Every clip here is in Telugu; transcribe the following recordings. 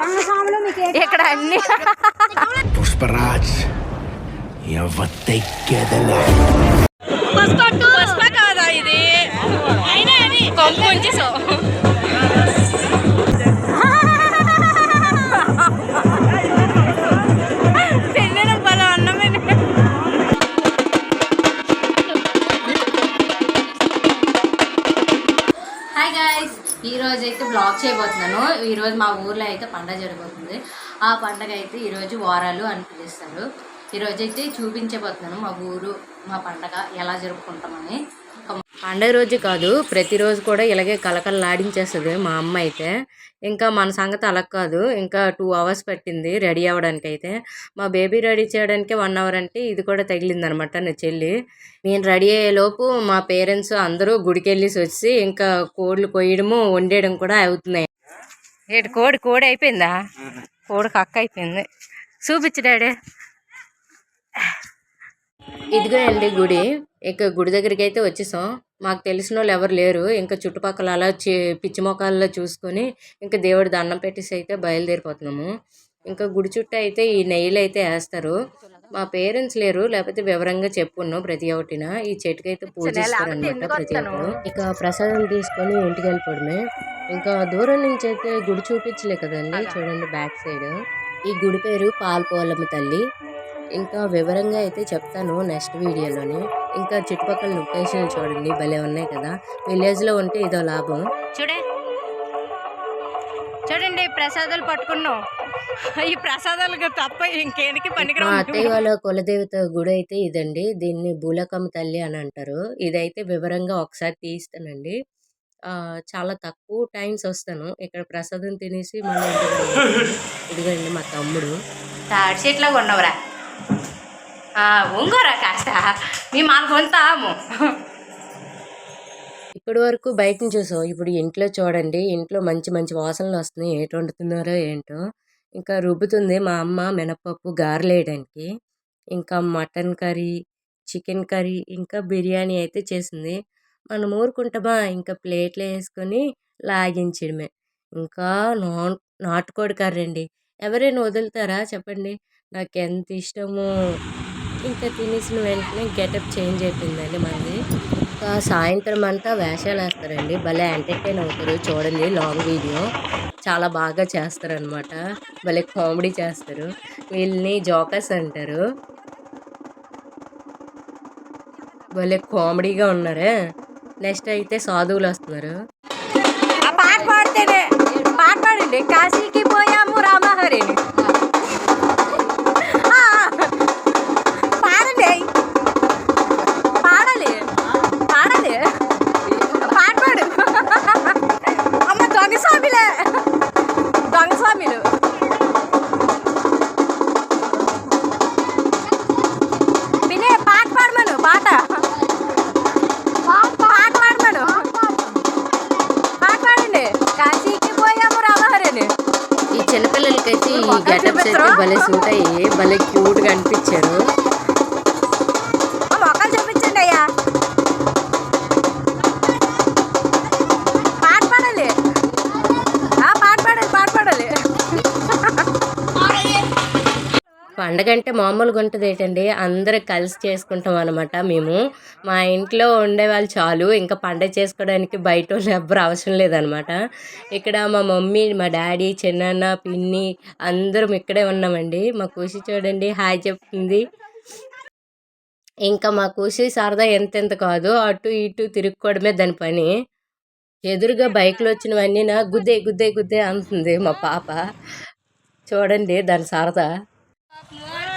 రంగస్వామిలు. ఇక్కడ అన్ని. పుష్పరాజ్ పుష్ప కాదా ఇది. చేయబోతున్నాను. ఈరోజు మా ఊర్లో అయితే పండగ జరగబోతుంది. ఆ పండగ అయితే ఈరోజు వారాలు అని పిలుస్తారు. ఈరోజు అయితే చూపించబోతున్నాను మా ఊరు మా పండగ ఎలా జరుపుకుంటామని. పండగ రోజు కాదు ప్రతిరోజు కూడా ఇలాగే కలకలలాడించేస్తుంది మా అమ్మ అయితే. ఇంకా మన సంగతి అలా కాదు. ఇంకా టూ అవర్స్ పట్టింది రెడీ అవ్వడానికి అయితే మా బేబీ రెడీ చేయడానికి వన్ అవర్ అంటే ఇది కూడా తగిలింది అనమాట నా చెల్లి. నేను రెడీ అయ్యేలోపు మా పేరెంట్స్ అందరూ గుడికి వెళ్ళేసి వచ్చి ఇంకా కోళ్ళు కొయ్యడము వండేయడం కూడా అవుతున్నాయి. ఏటి కోడి కోడి అయిపోయిందా? కోడి కక్క అయిపోయింది. చూపించు డాడీ ఇదిగో అండి గుడి. ఇక గుడి దగ్గరికి అయితే వచ్చేసాం. మాకు తెలిసిన వాళ్ళు ఎవరు లేరు. ఇంకా చుట్టుపక్కల అలా చి- పిచ్చి మొక్కల్లో చూసుకొని ఇంకా దేవుడి దండం పెట్టేసి అయితే బయలుదేరిపోతున్నాము. ఇంకా గుడి చుట్టూ అయితే ఈ నెయ్యిలు అయితే వేస్తారు. మా పేరెంట్స్ లేరు. లేకపోతే వివరంగా చెప్పున్నాం ప్రతి ఒక్కటిన. ఈ చెట్టుకైతే పూజిస్తారు అనమాట ప్రతి ఒక్కరు. ఇక ప్రసాదం తీసుకొని ఇంటికి వెళ్ళిపోవడమే. ఇంకా దూరం నుంచి అయితే గుడి చూపించలే కదండి. చూడండి బ్యాక్ సైడ్. ఈ గుడి పేరు పాల్పోలమ్మ తల్లి. ఇంకా వివరంగా అయితే చెప్తాను నెక్స్ట్ వీడియోలోని. ఇంకా చుట్టుపక్కల లొకేషన్ చూడండి భలే ఉన్నాయి కదా. విలేజ్లో ఉంటే ఇదో లాభం. చూడే. చూడండి ప్రసాదాలు పట్టుకున్నాం. ఈ ప్రసాదాలు తప్ప ఇంకేనికి మా అత్తయ్య వాళ్ళ కులదేవత గుడి అయితే ఇదండి. దీన్ని బూలకమ్మ తల్లి అని అంటారు. ఇదైతే వివరంగా ఒకసారి తీస్తానండి ఆ చాలా తక్కువ టైమ్స్ వస్తాను. ఇక్కడ ప్రసాదం తినేసి మళ్ళీ. ఇదిగోండి మా తమ్ముడు. తాడి ఉంగోరా కాస్త. మేము మాకు కొంతాము. ఇప్పటి వరకు బయట చూసాం ఇప్పుడు ఇంట్లో చూడండి. ఇంట్లో మంచి మంచి వాసనలు వస్తున్నాయి. ఏంటి వండుతున్నారో ఏంటో. ఇంకా రుబ్బుతుంది మా అమ్మ మినపప్పు గారెలు వేయడానికి. ఇంకా మటన్ కర్రీ చికెన్ కర్రీ ఇంకా బిర్యానీ అయితే చేసింది. మనం ఊరుకుంటామా? ఇంకా ప్లేట్లో వేసుకొని లాగించడమే. ఇంకా నా నాటుకోడి కర్రీ అండి. ఎవరైనా వదులుతారా? చెప్పండి. నాకు ఎంత ఇష్టమో. ఇంకా తినేసిన వెంటనే గెటప్ చేంజ్ అయిపోయిందండి మనది. సాయంత్రం అంతా వేషాలు వేస్తారండి. భలే ఎంటర్టైన్ అవుతారు. చూడండి లాంగ్ వీడియో చాలా బాగా చేస్తారనమాట భలే కామెడీ చేస్తారు. వీళ్ళని జోకర్స్ అంటారు. భలే కామెడీగా ఉన్నారే. నెక్స్ట్ అయితే సాధువులు వస్తున్నారు. పాట పాడితేనే పాట పాడండి. కాశీకి చిన్నపిల్లలకైతే ఈ గెటప్స్ అయితే భలే సూట్ అయ్యి భలే క్యూట్గా అనిపించారు. పండగ అంటే మామూలుగా ఉంటుంది ఏంటండి? అందరూ కలిసి చేసుకుంటాం అనమాట మేము. మా ఇంట్లో ఉండే వాళ్ళు చాలు. ఇంకా పండగ చేసుకోవడానికి బయట వాళ్ళు ఎవ్వరు అవసరం లేదనమాట ఇక్కడ మా మమ్మీ మా డాడీ చిన్నాన్న పిన్ని అందరం ఇక్కడే ఉన్నామండి. మా కూసి చూడండి హాయ్ చెప్తుంది. ఇంకా మా కూసి సరదా ఎంతెంత కాదు. అటు ఇటు తిరుక్కోవడమే దాని పని. ఎదురుగా బైక్లో వచ్చినవన్నీ నా గుద్దే గుద్దే గుద్దే అంటుంది మా పాప. చూడండి దాని సరదా.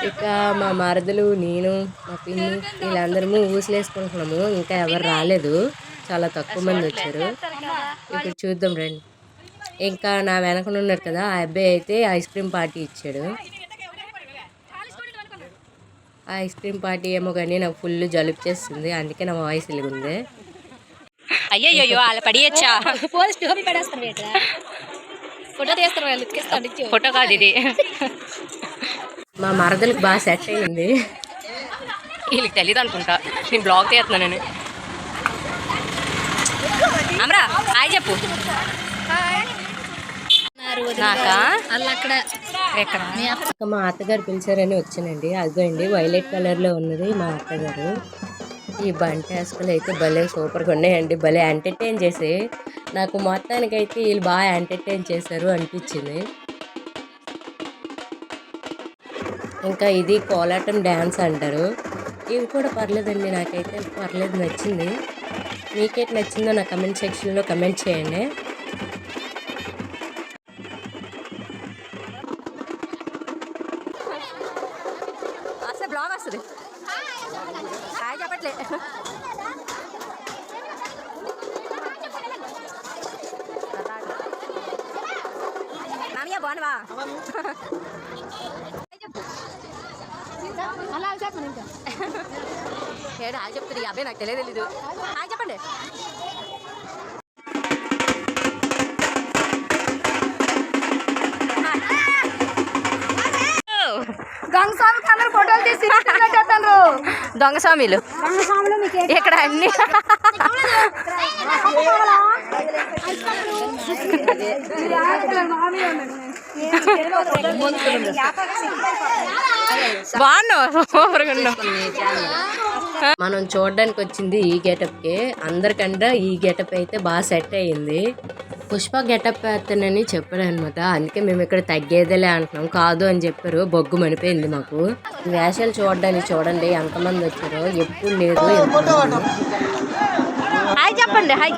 ఇక మా మరదలు నేను మా పిన్ని వీళ్ళందరము ఊసలేసుకుంటున్నాము. ఇంకా ఎవరు రాలేదు. చాలా తక్కువ మంది వచ్చారు. ఇప్పుడు చూద్దాం రండి. ఇంకా నా వెనకన ఉన్నారు కదా ఆ అబ్బాయి అయితే ఐస్ క్రీమ్ పార్టీ ఇచ్చాడు. ఆ ఐస్ క్రీమ్ పార్టీ ఏమో కానీ నాకు ఫుల్ జలుబు చేస్తుంది. అందుకే నా వాయిస్ అయ్యయ్యో వాళ్ళ పడియచ్చా ఫోటో తీస్తారు ఫోటో కాదు ఇది. మా మరదలకు బాగా సెట్ అయింది వీళ్ళకి తెలియదు అనుకుంటా. నేను బ్లాగ్ తీస్తున్నాను నేను. అమరా హాయ్ చెప్పు. అక్కడ మా అత్తగారు పిలిచారని వచ్చానండి. అదిగోండి వైలెట్ కలర్లో ఉన్నది మా అత్తగారు. ఈ బంటి అసలు అయితే భలే సూపర్గా ఉన్నాయండి. భలే ఎంటర్టైన్ చేసి నాకు మొత్తానికి అయితే వీళ్ళు బాగా ఎంటర్టైన్ చేశారు అనిపించింది. ఇంకా ఇది కోలాటం డ్యాన్స్ అంటారు. ఇవి కూడా పర్లేదండి నాకైతే పర్లేదు నచ్చింది. మీకేట్ నచ్చిందో నా కమెంట్ సెక్షన్లో కమెంట్ చేయండి. వస్తుంది. హాయ్ చెప్పట్లే. మామయ్య బాగున్నావా? ఏడు హాయ్ చెప్తుంది అబ్బాయి నాకు తెలియదు తెలీదు హాయ్ చెప్పండి గంగస్వామికి అందరు ఫోటోలు తీసి దొంగ స్వామిలు ఇక్కడ అన్ని బాగున్నావు? మనం చూడడానికి వచ్చింది ఈ గెటప్కి. అందరికంటే ఈ గెటప్ అయితే బాగా సెట్ అయ్యింది. పుష్ప గెటప్ వేస్తానని చెప్పాడు అనమాట అందుకే మేము ఇక్కడ తగ్గేదేలే అంటున్నాం. కాదు అని చెప్పారు. బొగ్గు మనిపోయింది మాకు. వేషాలు చూడడానికి చూడండి ఎంతమంది వచ్చారో. ఎప్పుడు లేదు. హాయ్ చెప్పండి హాయ్.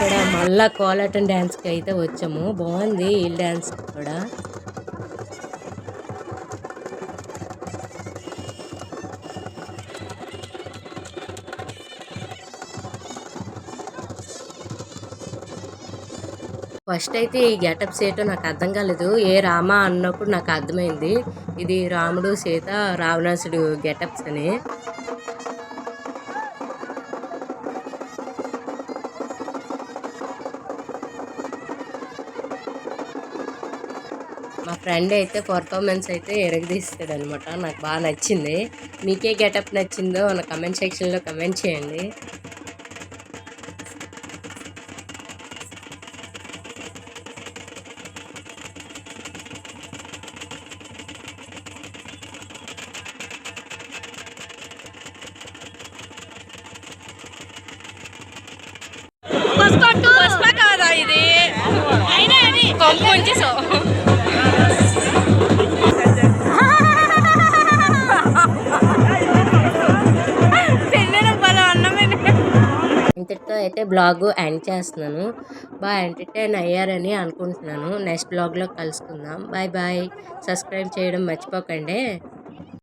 ఇక్కడ మళ్ళా కోలాటం డ్యాన్స్కి అయితే వచ్చాము. బాగుంది ఈ డ్యాన్స్ కూడా ఫస్ట్ అయితే ఈ గెటప్స్ ఏటో నాకు అర్థం కాలేదు. ఏ రామ అన్నప్పుడు నాకు అర్థమైంది. ఇది రాముడు సీత రావణాసుడు గెటప్స్ అని. ఫ్రెండ్ అయితే పర్ఫార్మెన్స్ అయితే ఎరగదీస్తాడు అనమాట నాకు బాగా నచ్చింది. మీకే గెటప్ నచ్చిందో నా కమెంట్ సెక్షన్లో కమెంట్ చేయండి. ఇంతటితో బ్లాగ్ ఎండ్ చేస్తున్నాను. బాగా ఎంటర్టైన్ అయ్యారని అనుకుంటున్నాను. నెక్స్ట్ బ్లాగ్లో కలుసుకుందాం. Bye bye. సబ్స్క్రైబ్ చేయడం మర్చిపోకండి.